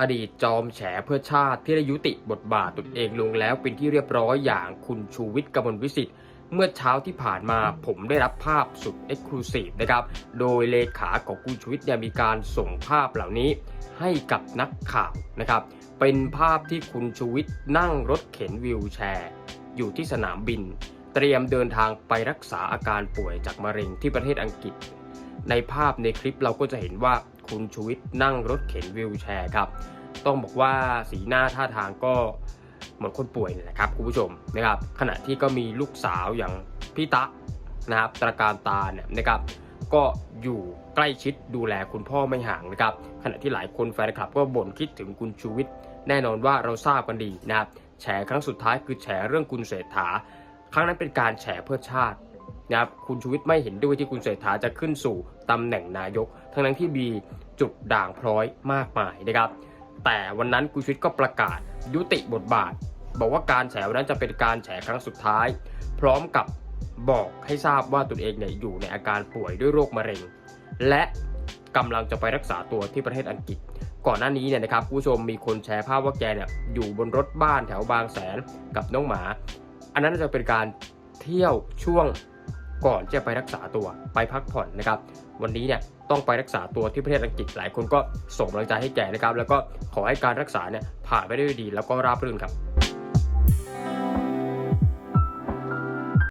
อดีตจอมแฉเพื่อชาติที่ได้ยุติบทบาทตนเองลงแล้วเป็นที่เรียบร้อยอย่างคุณชูวิทย์กมลวิสิทธิ์เมื่อเช้าที่ผ่านมาผมได้รับภาพสุดเอ็กซ์คลูซีฟนะครับ โดยเลขาของคุณชูวิทย์เนี่ยมีการส่งภาพเหล่านี้ให้กับนักข่าวนะครับ เป็นภาพที่คุณชูวิทย์นั่งรถเข็นวิวแชร์ อยู่ที่สนามบิน เตรียมเดินทางไปรักษาอาการป่วยจากมะเร็งที่ประเทศอังกฤษ ในภาพในคลิปเราก็จะเห็นว่า คุณชูวิทย์นั่งรถเข็นวิวแชร์ครับ ต้องบอกว่าสีหน้าท่าทางก็เหมือนคนป่วยนะครับคุณผู้ชมนะครับ ขณะที่ก็มีลูกสาวอย่างพี่ตะนะครับตระการตาเนี่ยนะครับก็อยู่ใกล้ชิดดูแลคุณพ่อไม่ห่างนะครับ ขณะที่หลายคนแฟนคลับก็บ่นคิดถึงคุณชูวิทย์แน่นอนว่าเราทราบกันดีนะครับแฉครั้งสุดท้ายคือแฉเรื่องคุณเศรษฐา ครั้งนั้นเป็นการแฉเพื่อชาตินะครับคุณชูวิทย์ไม่เห็นด้วยที่คุณเศรษฐาจะขึ้นสู่ ตำแหน่งนายก ทั้งนั้นที่มีจุดด่างพร้อยมากมายนะครับ แต่วันนั้นคุณชูวิทย์ก็ประกาศยุติบทบาท บอกว่าการแฉวันนั้นจะเป็นการแฉครั้งสุดท้าย พร้อมกับบอกให้ทราบว่าตนเองเนี่ยอยู่ในอาการป่วยด้วยโรคมะเร็ง และกำลังจะไปรักษาตัวที่ประเทศอังกฤษ ก่อนหน้านี้เนี่ยนะครับผู้ชมมีคนแชร์ภาพว่าแกเนี่ยอยู่บนรถบ้านแถวบางแสนกับน้องหมา อันนั้นจะเป็นการเที่ยวช่วง ก่อนจะไปรักษาตัวไปพักผ่อนนะครับ วันนี้เนี่ยต้องไปรักษาตัวที่ประเทศอังกฤษหลายคนก็ส่งกำลังใจให้แกนะครับ แล้วก็ขอให้การรักษาเนี่ยผ่านไปได้ดี แล้วก็ราบรื่นครับ